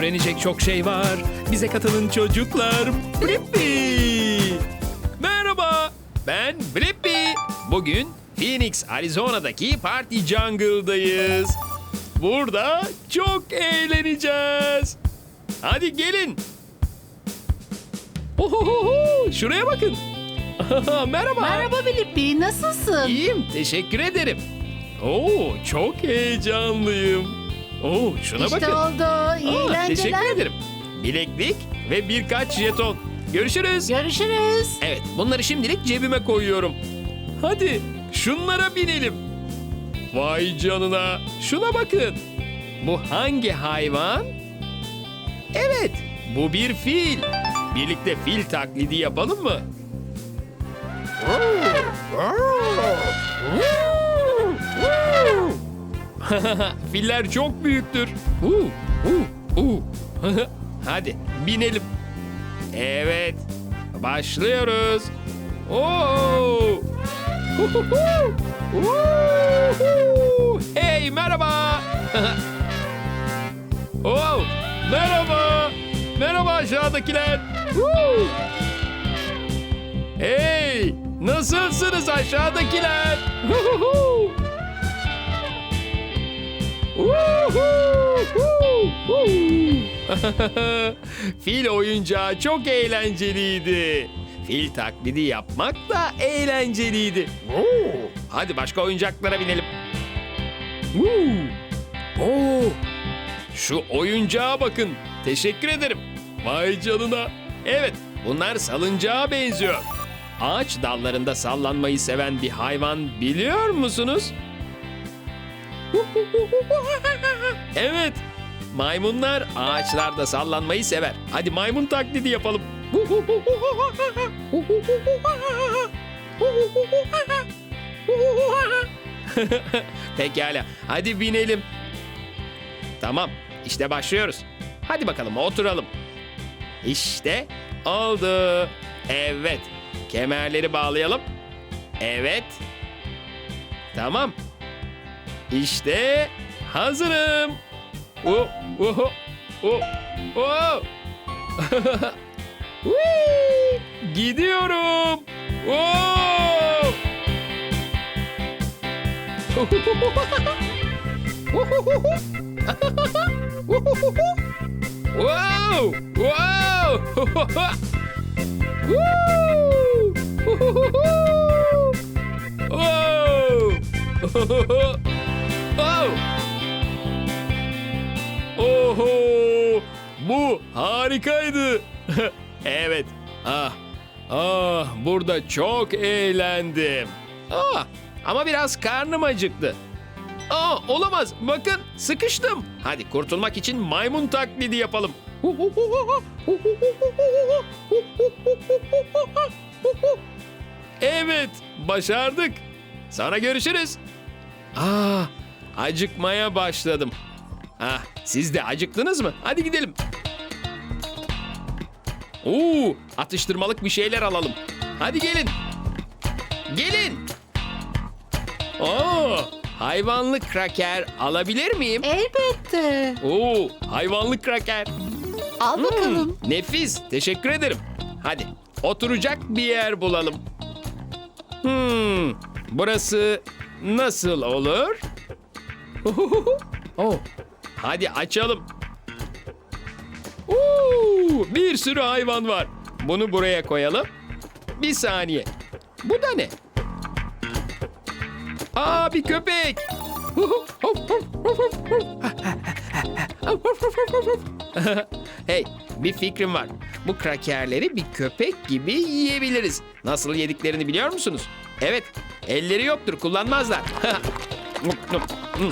öğrenecek çok şey var. Bize katılın çocuklar. Blippi! Merhaba, ben Blippi. Bugün Phoenix, Arizona'daki Party Jungle'dayız. Burada çok eğleneceğiz. Hadi gelin. Ohohoho, şuraya bakın. Merhaba. Merhaba Filippi, nasılsın? İyiyim, teşekkür ederim. Oo, çok heyecanlıyım. Oo, şuna işte bakın. oldu. İyi Aa, eğlenceler. teşekkür ederim. Bileklik ve birkaç jeton. Görüşürüz. Görüşürüz. Evet, bunları şimdilik cebime koyuyorum. Hadi, şunlara binelim. Vay canına, şuna bakın. Bu hangi hayvan? Evet, bu bir fil. Birlikte fil taklidi yapalım mı? Filler çok büyüktür. Uh, uh, uh. Hadi binelim. Evet. Başlıyoruz. Oo! Hey merhaba. oh, merhaba. Merhaba aşağıdakiler. Hey, nasılsınız aşağıdakiler? Fil oyuncağı çok eğlenceliydi. Fil taklidi yapmak da eğlenceliydi. Hadi başka oyuncaklara binelim. Oo! Şu oyuncağa bakın. Teşekkür ederim. Vay canına. Evet, bunlar salıncağa benziyor. Ağaç dallarında sallanmayı seven bir hayvan biliyor musunuz? Evet. Maymunlar ağaçlarda sallanmayı sever. Hadi maymun taklidi yapalım. Pekala. Hadi binelim. Tamam. İşte başlıyoruz. Hadi bakalım oturalım. İşte oldu. Evet. Kemerleri bağlayalım. Evet. Tamam. İşte hazırım. Oh, oh, oh, oh. Gidiyorum. Oh! Wow! Wow! Woo! Oh! Oh! Oho! Bu harikaydı. evet. Ah. Ah, burada çok eğlendim. Ah, ama biraz karnım acıktı. Aa, olamaz. Bakın, sıkıştım. Hadi kurtulmak için maymun taklidi yapalım. Evet, başardık. Sonra görüşürüz. Aa, acıkmaya başladım. Ah, siz de acıktınız mı? Hadi gidelim. Oo, atıştırmalık bir şeyler alalım. Hadi gelin. Gelin. Oo, hayvanlı kraker alabilir miyim? Elbette. Oo, hayvanlı kraker. Al Hmm, bakalım. nefis. Teşekkür ederim. Hadi oturacak bir yer bulalım. Hmm, burası nasıl olur? Oh, hadi açalım. Oo, bir sürü hayvan var. Bunu buraya koyalım. Bir saniye. Bu da ne? Aa bir köpek. hey, bir fikrim var. Bu krakerleri bir köpek gibi yiyebiliriz. Nasıl yediklerini biliyor musunuz? Evet, elleri yoktur, kullanmazlar.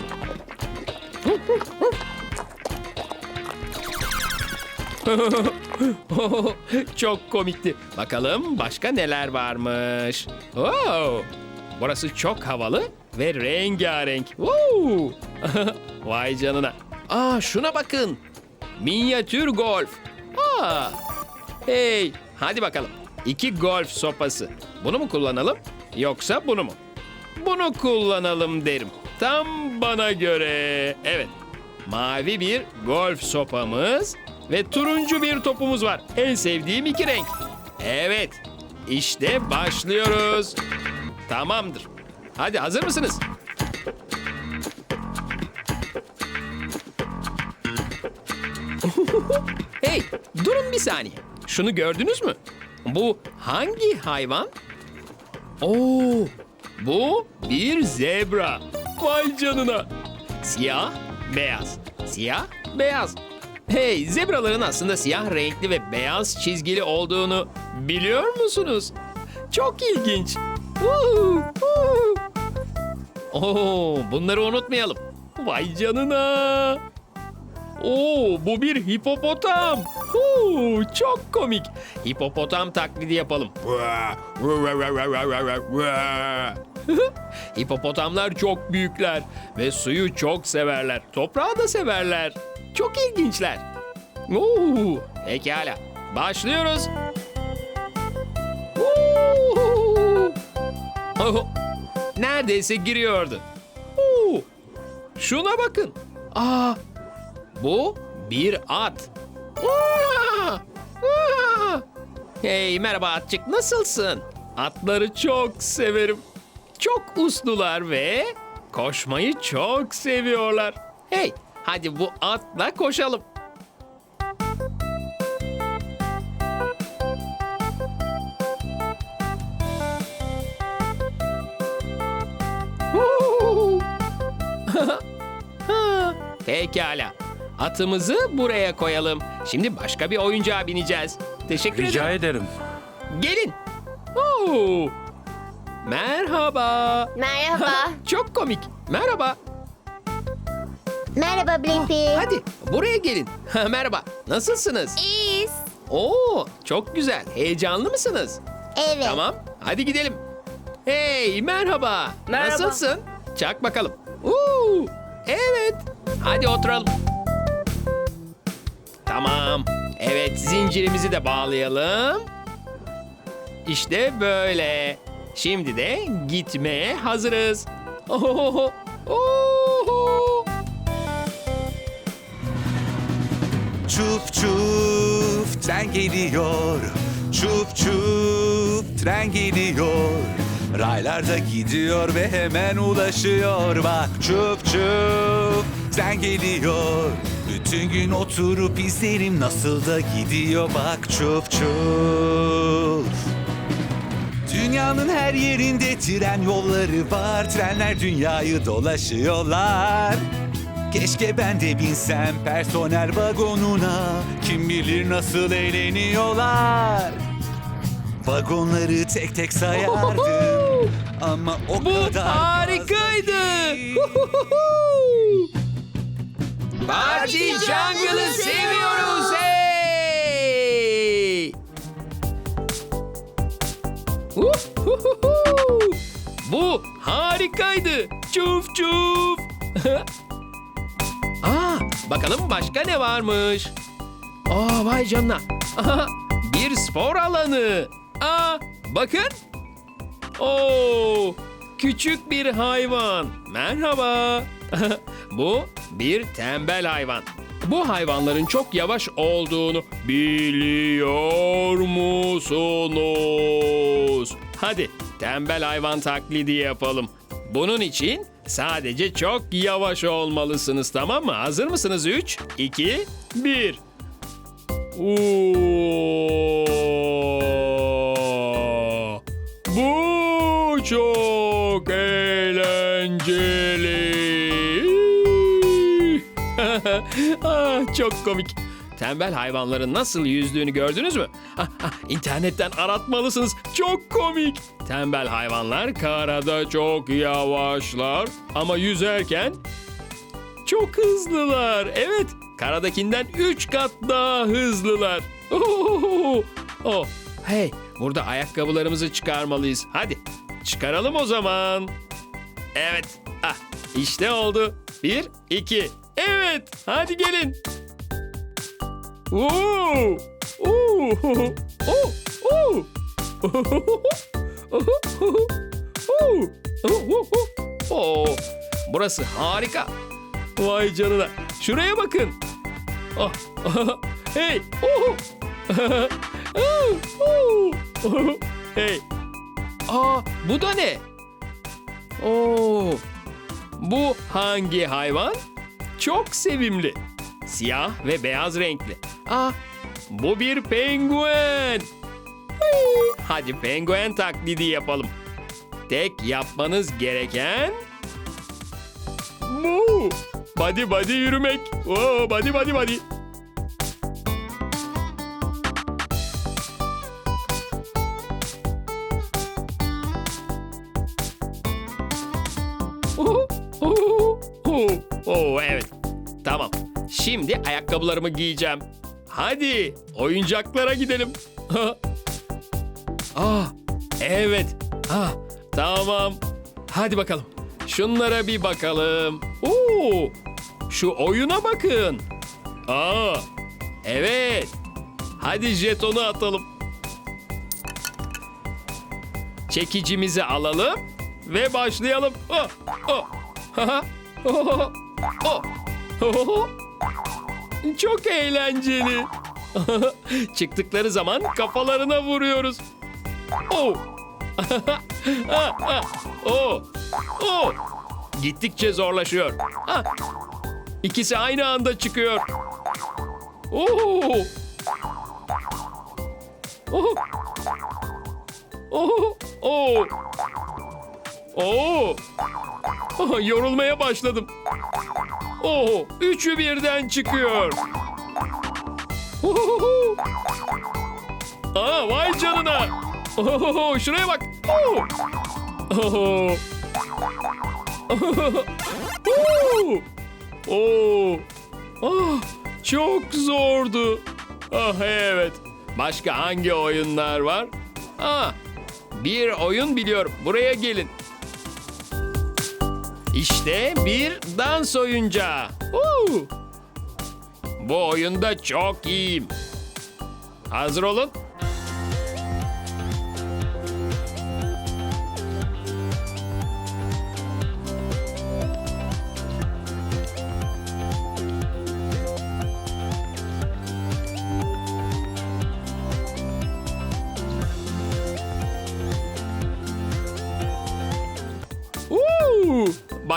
Çok komikti. Bakalım başka neler varmış. Oo, burası çok havalı ve rengarenk. Oo. Vay canına. Aa şuna bakın. Minyatür golf. Aa. Hey, hadi bakalım. İki golf sopası. Bunu mu kullanalım yoksa bunu mu? Bunu kullanalım derim. Tam bana göre. Evet. mavi bir golf sopamız ve turuncu bir topumuz var. En sevdiğim iki renk. Evet, işte başlıyoruz. Tamamdır. Hadi hazır mısınız? hey, durun bir saniye. Şunu gördünüz mü? Bu hangi hayvan? Oo, bu bir zebra. Vay canına. Siyah, beyaz. Siyah, beyaz. Hey, zebraların aslında siyah renkli ve beyaz çizgili olduğunu biliyor musunuz? Çok ilginç. Oo, bunları unutmayalım. Vay canına. Oo, bu bir hipopotam. Oo, çok komik. Hipopotam taklidi yapalım. Hipopotamlar çok büyükler ve suyu çok severler. Toprağı da severler. Çok ilginçler. Oo, pekala. Başlıyoruz. Neredeyse giriyordu. Oo, şuna bakın. Aa, bu bir at. Hey merhaba atçık nasılsın? Atları çok severim. Çok uslular ve koşmayı çok seviyorlar. Hey hadi bu atla koşalım. Pekala. Atımızı buraya koyalım. Şimdi başka bir oyuncağa bineceğiz. Teşekkür Rica ederim. ederim. Gelin. Oo. Merhaba. Merhaba. Çok komik. Merhaba. Merhaba Blimpy. Hadi buraya gelin. Merhaba. Nasılsınız? İyiyiz. Oo, çok güzel. Heyecanlı mısınız? Evet. Tamam. Hadi gidelim. Hey, merhaba. Merhaba. Nasılsın? Çak bakalım. Oo, evet. Hadi oturalım. Tamam. Evet, zincirimizi de bağlayalım. İşte böyle. Şimdi de gitmeye hazırız. Ohoho, oho. Çuf çuf tren geliyor. Çuf çuf tren geliyor. Raylarda gidiyor ve hemen ulaşıyor. Bak çuf çuf tren geliyor. Bütün gün oturup izlerim nasıl da gidiyor. Bak çuf çuf. Dünyanın her yerinde tren yolları var. Trenler dünyayı dolaşıyorlar. Keşke ben de binsem personel vagonuna. Kim bilir nasıl eğleniyorlar. Vagonları tek tek sayardım. Ama o Bu kadar harikaydı. fazla ki. Party Jungle'ı seviyoruz Uhuhuhu! Bu harikaydı. Çuf çuf. Aa, bakalım başka ne varmış? Aa vay canına. Aha, bir spor alanı. Aa, bakın. Oo, küçük bir hayvan. Merhaba. Bu bir tembel hayvan. Bu hayvanların çok yavaş olduğunu biliyor musunuz? Hadi tembel hayvan taklidi yapalım. Bunun için sadece çok yavaş olmalısınız tamam mı? Hazır mısınız? 3, 2, 1. Oo. Çok komik. Tembel hayvanların nasıl yüzdüğünü gördünüz mü? İnternetten aratmalısınız. Çok komik. Tembel hayvanlar karada çok yavaşlar ama yüzerken çok hızlılar. Evet, karadakinden 3 kat daha hızlılar. Oh, oh. Hey, burada ayakkabılarımızı çıkarmalıyız. Hadi, çıkaralım o zaman. Evet, ah, işte oldu. Bir, iki. Evet, hadi gelin. Oo, oo, oo, oo. Oo, burası harika. Vay canına. şuraya bakın. Oh, hey. Oh. hey. Aa, bu da ne? Oo. Bu hangi hayvan? Çok sevimli. Siyah ve beyaz renkli. Aa, bu bir penguen. Hadi penguen taklidi yapalım. Tek yapmanız gereken bu. Body body yürümek. Oo. Oo, oo, oo. Oo, evet. Tamam. Şimdi ayakkabılarımı giyeceğim. Hadi oyuncaklara gidelim. ah, evet. Ah, tamam. Hadi bakalım. Şunlara bir bakalım. Oo, şu oyuna bakın. Aa, evet. Hadi jetonu atalım. Çekicimizi alalım ve başlayalım. Oh, oh. Haha. Oh, oh. Oh. Çok eğlenceli. Çıktıkları zaman kafalarına vuruyoruz. Oh. Oh. Oh. Gittikçe zorlaşıyor. Ah. İkisi aynı anda çıkıyor. Oh. Oh. Oh. Oh. Oh. Oh, yorulmaya başladım. Oh, üçü birden çıkıyor. Ohoho. Aa, vay canına. Ohoho, şuraya bak. Oh. Oho. Oo. Oo. Ah, çok zordu. Ah evet. Başka hangi oyunlar var? Ah, bir oyun biliyorum. Buraya gelin. İşte bir dans oyuncağı. Woo! Bu oyunda çok iyiyim. Hazır olun.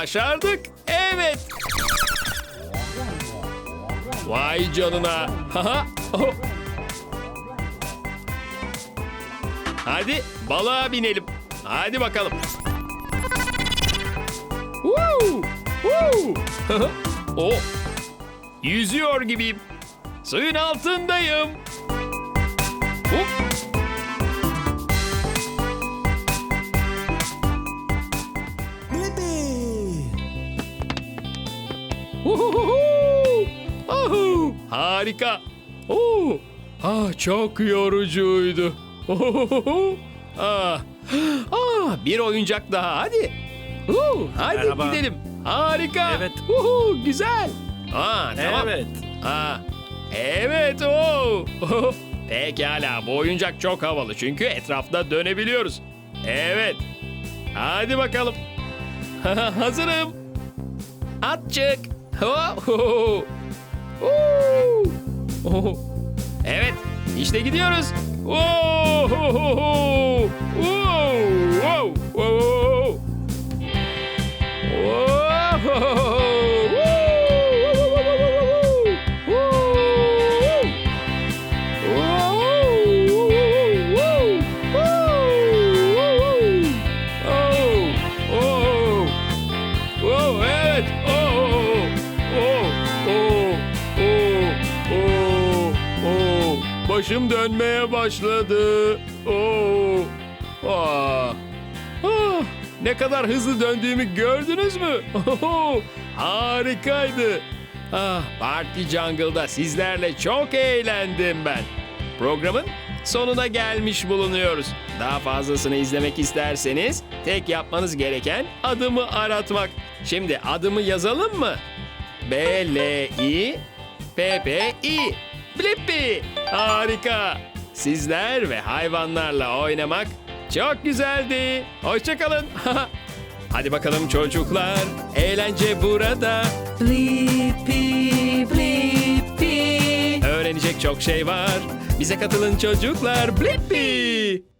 Başardık. Evet. Vay canına. Haha. Hadi balığa binelim. Hadi bakalım. Woo! Woo! oh. Yüzüyor gibiyim. Suyun altındayım. Ahu! Harika. Oo! Ah, çok yorucuydu. Ah. Ah, bir oyuncak daha hadi. Oo, hadi Merhaba. gidelim. Harika. Evet. Uhu, güzel. Aa, tamam. Evet. Aa, evet o. Pekala bu oyuncak çok havalı çünkü etrafta dönebiliyoruz. Evet. Hadi bakalım. Hazırım. At çık. Evet, işte gidiyoruz. Başım dönmeye başladı. Oh. Ah. Ah, ne kadar hızlı döndüğümü gördünüz mü? Oh, harikaydı. Ah, Party Jungle'da sizlerle çok eğlendim ben. Programın sonuna gelmiş bulunuyoruz. Daha fazlasını izlemek isterseniz tek yapmanız gereken adımı aratmak. Şimdi adımı yazalım mı? B-L-I P-P-I Blippi. Harika. Sizler ve hayvanlarla oynamak çok güzeldi. Hoşçakalın. Hadi bakalım çocuklar. Eğlence burada. Blippi, Blippi. Öğrenecek çok şey var. Bize katılın çocuklar. Blippi.